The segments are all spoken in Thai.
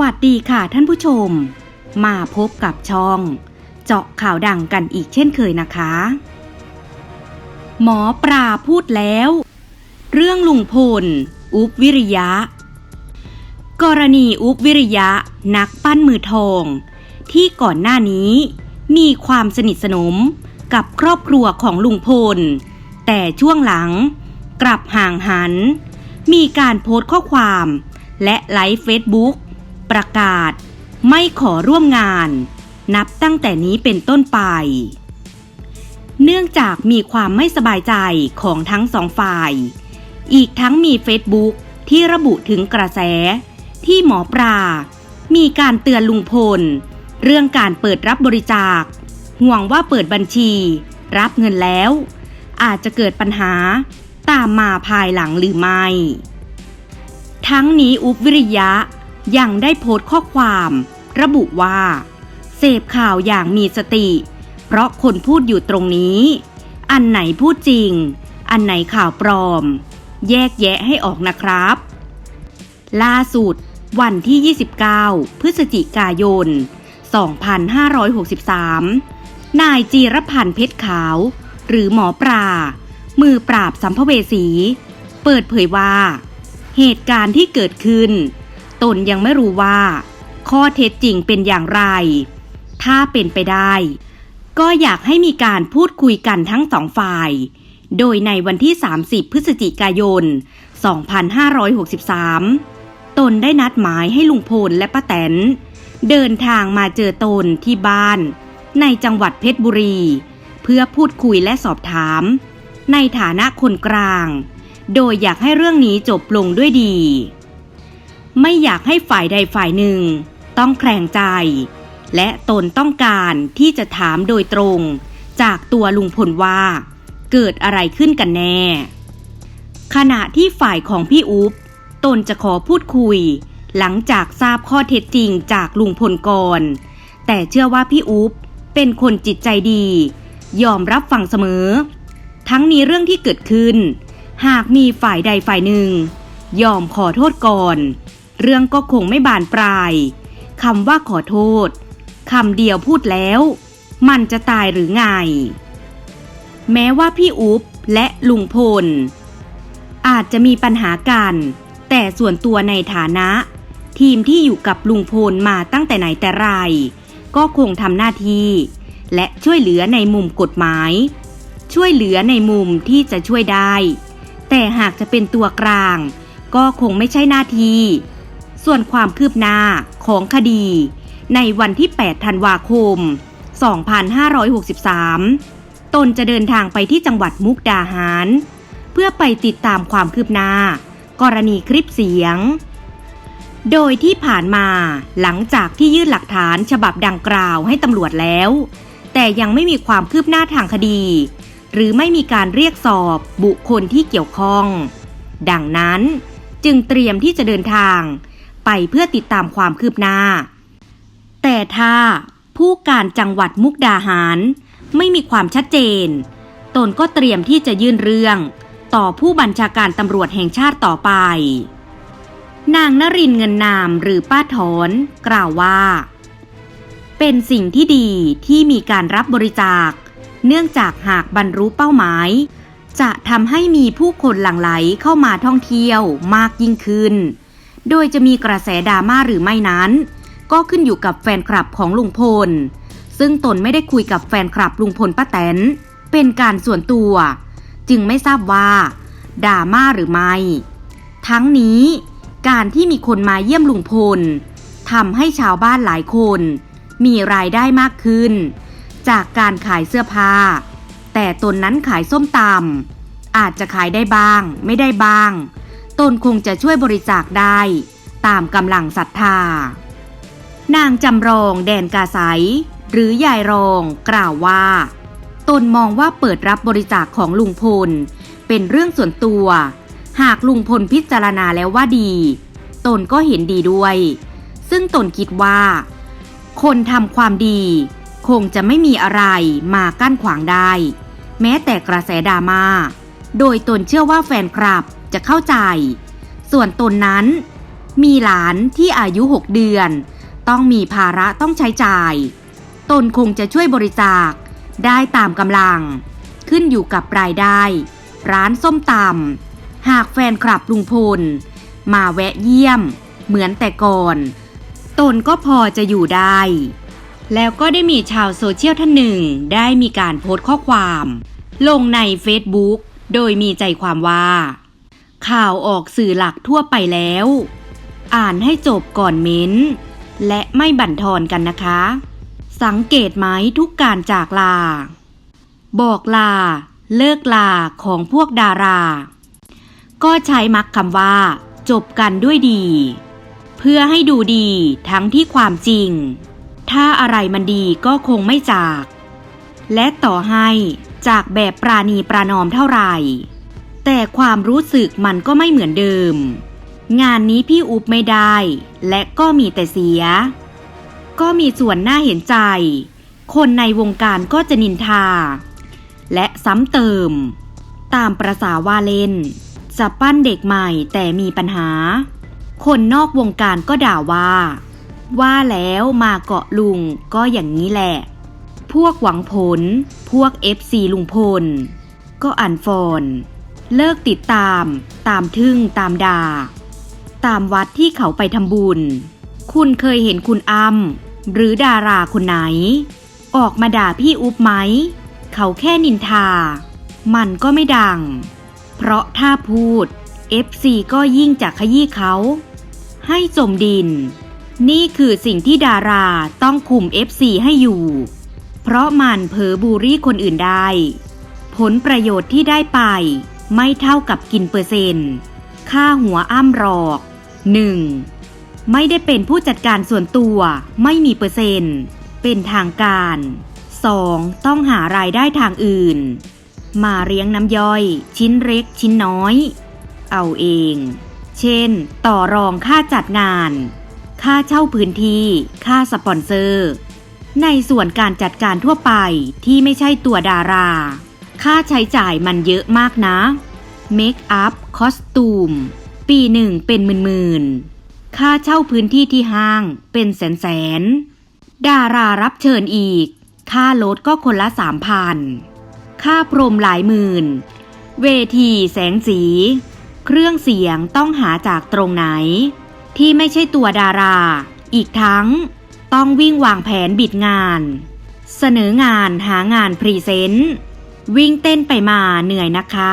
วัสดีค่ะท่านผู้ชม มาพบกับช่อง เจาะข่าวดังกันอีกเช่นเคยนะคะ หมอปลาพูดแล้ว เรื่องลุงพล อุบวิริยะ กรณีอุบวิริยะนักปั้นมือทอง ที่ก่อนหน้านี้มีความสนิทสนมกับครอบครัวของลุงพล แต่ช่วงหลังกลับห่างหัน มีการโพสต์ข้อความและไลฟ์เฟซบุ๊ก ประกาศ ไม่ขอร่วมงาน นับตั้งแต่นี้เป็นต้นไป เนื่องจากมีความไม่สบายใจของทั้งสองฝ่าย อีกทั้งมีเฟซบุ๊กที่ระบุถึงกระแส ที่หมอปลา มีการเตือนลุงพล เรื่องการเปิดรับบริจาค ห่วงว่าเปิดบัญชี รับเงินแล้ว อาจจะเกิดปัญหาตามมาภายหลังหรือไม่ ทั้งนี้อุบวิริยะ ยังได้โพสต์ข้อความ ระบุว่า เสพข่าวอย่างมีสติ เพราะคนพูดอยู่ตรงนี้ อันไหนพูดจริง อันไหนข่าวปลอม แยกแยะให้ออกนะครับ ล่าสุด วันที่ 29 พฤศจิกายน 2563 นายจีรพันธ์เพชรขาว หรือหมอปลามือปราบสัมภเวสี เปิดเผยว่า เหตุการณ์ที่เกิดขึ้น ตนยังไม่รู้ว่า ข้อเท็จจริงเป็นอย่างไร ถ้าเป็นไปได้ ก็อยากให้มีการพูดคุยกันทั้งสองฝ่าย โดยในวันที่ 30 พฤศจิกายน 2563 ตนได้นัดหมายให้ลุงพลและป้าแตน เดินทางมาเจอตนที่บ้าน ในจังหวัดเพชรบุรี เพื่อพูดคุยและสอบถาม ในฐานะคนกลาง โดยอยากให้เรื่องนี้จบลงด้วยดี ไม่อยากให้ฝ่ายใดฝ่ายหนึ่ง ต้องแคลงใจ และตนต้องการที่จะถามโดยตรง จากตัวลุงพลว่า เกิดอะไรขึ้นกันแน่ ขณะที่ฝ่ายของพี่อุ๊บตนจะขอพูดคุย หลังจากทราบข้อเท็จจริงจากลุงพลก่อนแต่เชื่อว่าพี่อุ๊บเป็นคนจิตใจดี ยอมรับฟังเสมอ ทั้งนี้เรื่องที่เกิดขึ้น หากมีฝ่ายใดฝ่ายหนึ่ง ยอมขอโทษก่อน เรื่องก็คงไม่บานปลายคำว่าขอโทษคำเดียวพูดแล้ว มันจะตายหรือไง แม้ว่าพี่อุ๊บและลุงพล อาจจะมีปัญหากัน แต่ส่วนตัวในฐานะ ทีมที่อยู่กับลุงพลมาตั้งแต่ไหนแต่ไร ก็คงทำหน้าที่ และช่วยเหลือในมุมกฎหมาย ช่วยเหลือในมุมที่จะช่วยได้ แต่หากจะเป็นตัวกลาง ก็คงไม่ใช่หน้าที่ ส่วนความคืบหน้าของคดี ในวันที่ 8 ธันวาคม 2563 ตนจะเดินทางไปที่จังหวัดมุกดาหาร เพื่อไปติดตามความคืบหน้า กรณีคลิปเสียง โดยที่ผ่านมาหลังจากที่ยื่นหลักฐานฉบับดังกล่าวให้ตำรวจแล้ว แต่ยังไม่มีความคืบหน้าทางคดี หรือไม่มีการเรียกสอบบุคคลที่เกี่ยวข้อง ดังนั้นจึงเตรียมที่จะเดินทาง ไปเพื่อติดตามความคืบหน้า แต่ถ้าผู้การจังหวัดมุกดาหาร ไม่มีความชัดเจน ตนก็เตรียมที่จะยื่นเรื่อง ต่อผู้บัญชาการตำรวจแห่งชาติต่อไป นางนรินเงินนามหรือป้าถอนกล่าวว่า เป็นสิ่งที่ดีที่มีการรับบริจาค เนื่องจากหากบรรลุเป้าหมาย จะทำให้มีผู้คนหลั่งไหลเข้ามาท่องเที่ยวมากยิ่งขึ้น โดยจะมีกระแสดราม่าหรือไม่นั้น ก็ขึ้นอยู่กับแฟนคลับของลุงพล ซึ่งตนไม่ได้คุยกับแฟนคลับลุงพลป้าแตน เป็นการส่วนตัว จึงไม่ทราบว่าดราม่าหรือไม่ ทั้งนี้การที่มีคนมาเยี่ยมลุงพลทำให้ชาวบ้านหลายคน มีรายได้มากขึ้น จากการขายเสื้อผ้า แต่ตนนั้นขายส้มตำอาจจะขายได้บ้าง ไม่ได้บ้าง ตนคงจะช่วยบริจาคได้ ตามกำลังศรัทธา นางจำรองแดนกาไสหรือยายรองกล่าวว่า ตนมองว่าเปิดรับบริจาคของลุงพล เป็นเรื่องส่วนตัว หากลุงพลพิจารณาแล้วว่าดี ตนก็เห็นดีด้วย ซึ่งตนคิดว่า คนทำความดี คงจะไม่มีอะไรมากั้นขวางได้ แม้แต่กระแสดราม่า โดยตนเชื่อว่าแฟนคลับจะเข้าใจ ส่วนตนนั้น มีหลานที่อายุ 6 เดือน ต้องมีภาระต้องใช้จ่าย ตนคงจะช่วยบริจาคได้ตามกำลัง ขึ้นอยู่กับรายได้ ร้านส้มตำหากแฟนคลับลุงพล มาแวะเยี่ยม เหมือนแต่ก่อน ตนก็พอจะอยู่ได้ แล้วก็ได้มีชาวโซเชียลท่านหนึ่งได้มีการโพสต์ข้อความ ลงใน Facebook โดยมีใจความว่า ข่าวออกสื่อหลักทั่วไปแล้ว อ่านให้จบก่อนเม้น และไม่บั่นทอนกันนะคะ สังเกตไหมทุกการจากลา บอกลา เลิกลาของพวกดารา ก็ใช้มักคำว่า จบกันด้วยดี เพื่อให้ดูดีทั้งที่ความจริง ถ้าอะไรมันดีก็คงไม่จาก และต่อให้ จากแบบปราณีปรานอมเท่าไหร่ แต่ความรู้สึกมันก็ไม่เหมือนเดิม งานนี้พี่อุบไม่ได้ และก็มีแต่เสีย ก็มีส่วนน่าเห็นใจ คนในวงการก็จะนินทา และซ้ำเติม ตามประษาว่าเล่น จะปั้นเด็กใหม่แต่มีปัญหา คนนอกวงการก็ด่าว่า ว่าแล้วมาเกาะลุงก็อย่างนี้แหละ พวกหวังผล พวก FC ลุงพล ก็อันฟอน เลิกติดตาม ตามทึ่งตามด่าตามวัดที่เขาไปทำบุญ คุณเคยเห็นคุณอ้ำหรือดาราคนไหน ออกมาด่าพี่อุ๊บไหม เขาแค่นินทา มันก็ไม่ดัง เพราะถ้าพูด FC ก็ยิ่งจะขยี้เขา ให้จมดิน นี่คือสิ่งที่ดาราต้องคุม FC ให้อยู่ เพราะมันเผลอบูรี่คนอื่นได้ ผลประโยชน์ที่ได้ไป ไม่เท่ากับกินเปอร์เซ็นต์ค่าหัวอ้ำรอก 1. ไม่ได้เป็นผู้จัดการส่วนตัวไม่มีเปอร์เซ็นต์ เป็นทางการ 2. ต้องหารายได้ทางอื่น มาเลี้ยงน้ำย่อย ชิ้นเล็กชิ้นน้อย เอาเอง เช่น ต่อรองค่าจัดงาน ค่าเช่าพื้นที่ ค่าสปอนเซอร์ ในส่วนการจัดการทั่วไปที่ไม่ใช่ตัวดารา ค่าใช้จ่ายมันเยอะมากนะ เมคอัพ คอสตูม ปีหนึ่งเป็นหมื่นๆ ค่าเช่าพื้นที่ที่ห้างเป็นแสนแสนๆดารารับเชิญอีก ค่ารถก็คนละสามพัน ค่าพรมหลายหมื่น เวทีแสงสี เครื่องเสียงต้องหาจากตรงไหน ที่ไม่ใช่ตัวดารา อีกทั้ง ต้องวิ่งวางแผนบิดงาน เสนองานหางานพรีเซนต์ วิ่งเต้นไปมาเหนื่อยนะคะ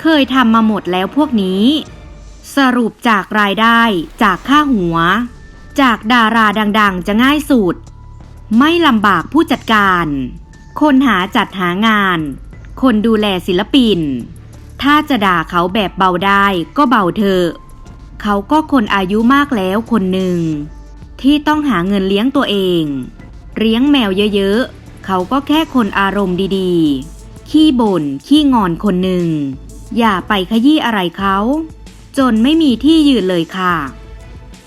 เคยทำมาหมดแล้วพวกนี้ สรุปจากรายได้จากค่าหัว จากดาราดังๆ จะง่ายสุด ไม่ลำบากผู้จัดการ คนหาจัดหางาน คนดูแลศิลปิน ถ้าจะด่าเขาแบบเบาได้ก็เบาเถอะเขาก็คนอายุมากแล้วคนหนึ่ง ที่ต้องหาเงินเลี้ยงตัวเอง เลี้ยงแมวเยอะๆ เขาก็แค่คนอารมณ์ดีๆ ขี้บ่น ขี้งอนคนหนึ่ง อย่าไปขยี้อะไรเขา จนไม่มีที่ยืนเลยค่ะ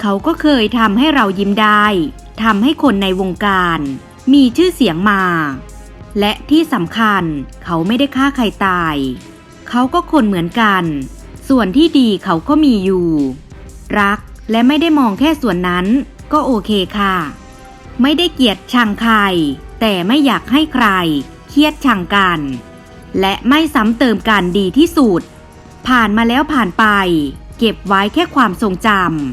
เขาก็เคยทำให้เรายิ้มได้ทำให้คนในวงการ มีชื่อเสียงมา และที่สำคัญเขาไม่ได้ฆ่าใครตาย เขาก็คนเหมือนกัน ส่วนที่ดีเขาก็มีอยู่ รักและไม่ได้มองแค่ส่วนนั้น ก็โอเคค่ะ ไม่ได้เกลียดชังใคร แต่ไม่อยากให้ใคร เครียดชังกัน และไม่ซ้ำเติมกันดีที่สุด ผ่านมาแล้วผ่านไป เก็บไว้แค่ความทรงจ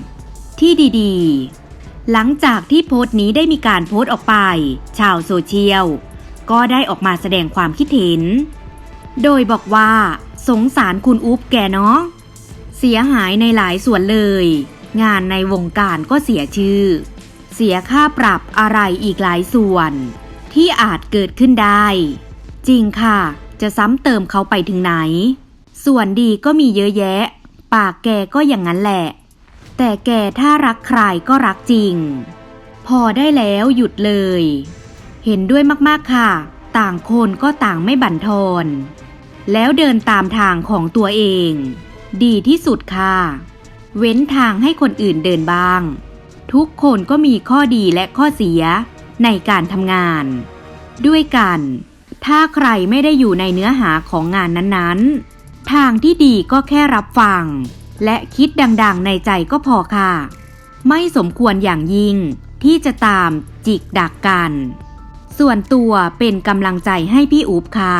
ำที่ดีๆ หลังจากที่โพสต์นี้ได้มีการโพสต์ออกไป ชาวโซเชียล ก็ได้ออกมาแสดงความคิดเห็น โดยบอกว่า สงสารคุณอุ๊บแกเนาะเสียหายในหลายส่วนเลย งานในวงการก็เสียชื่อ เสียค่าปรับอะไรอีกหลายส่วน ที่อาจเกิดขึ้นได้ จริงค่ะ จะซ้ำเติมเขาไปถึงไหน ส่วนดีก็มีเยอะแยะ ปากแกก็อย่างนั้นแหละ แต่แกถ้ารักใครก็รักจริง พอได้แล้วหยุดเลย เห็นด้วยมากๆค่ะ ต่างคนก็ต่างไม่บั่นทอนแล้วเดินตามทางของตัวเอง ดีที่สุดค่ะ เว้นทางให้คนอื่นเดินบ้าง ทุกคนก็มีข้อดีและข้อเสียในการทำงาน ด้วยกัน ถ้าใครไม่ได้อยู่ในเนื้อหาของงานนั้นๆ ทางที่ดีก็แค่รับฟัง และคิดดังๆ ในใจก็พอค่ะ ไม่สมควรอย่างยิ่งที่จะตามจิกดักกัน ส่วนตัวเป็นกำลังใจให้พี่อุ๊บค่ะ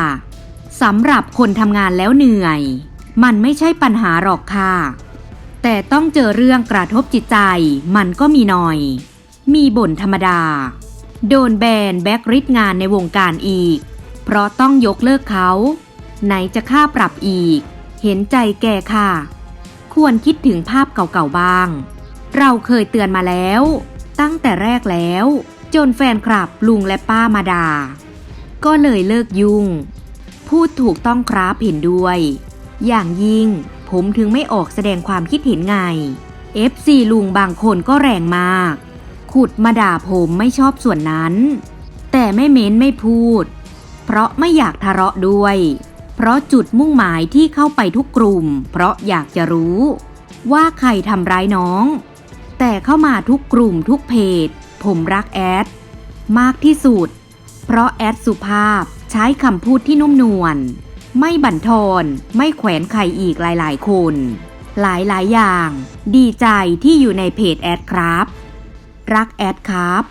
สำหรับคนทำงานแล้วเหนื่อย มันไม่ใช่ปัญหาหรอกค่ะ แต่ต้องเจอเรื่องกระทบจิตใจมันก็มีหน่อย มีบ่นธรรมดา โดนแบนแบกริดงานในวงการอีก เพราะต้องยกเลิกเขา ไหนจะค่าปรับอีก เห็นใจแกค่ะ ควรคิดถึงภาพเก่าๆบ้าง เราเคยเตือนมาแล้ว ตั้งแต่แรกแล้ว จนแฟนคลับลุงและป้ามาด่าก็เลยเลิกยุ่ง พูดถูกต้องครับเห็นด้วย อย่างยิ่ง ผมถึงไม่ออกแสดงความคิดเห็นไง FC ลุงบางคนก็แรงมาก ขุดมาด่าผมไม่ชอบส่วนนั้น แต่ไม่เม้นไม่พูด เพราะไม่อยากทะเลาะด้วย เพราะจุดมุ่งหมายที่เข้าไปทุกกลุ่ม เพราะอยากจะรู้ ว่าใครทำร้ายน้อง แต่เข้ามาทุกกลุ่มทุกเพจ ผมรักแอด มากที่สุด เพราะแอดสุภาพใช้คำพูดที่นุ่มนวล ไม่บั่นทอนไม่แขวนใครอีกหลายๆ คน หลายๆ อย่าง ดีใจที่อยู่ในเพจแอดครับ รักแอดครับ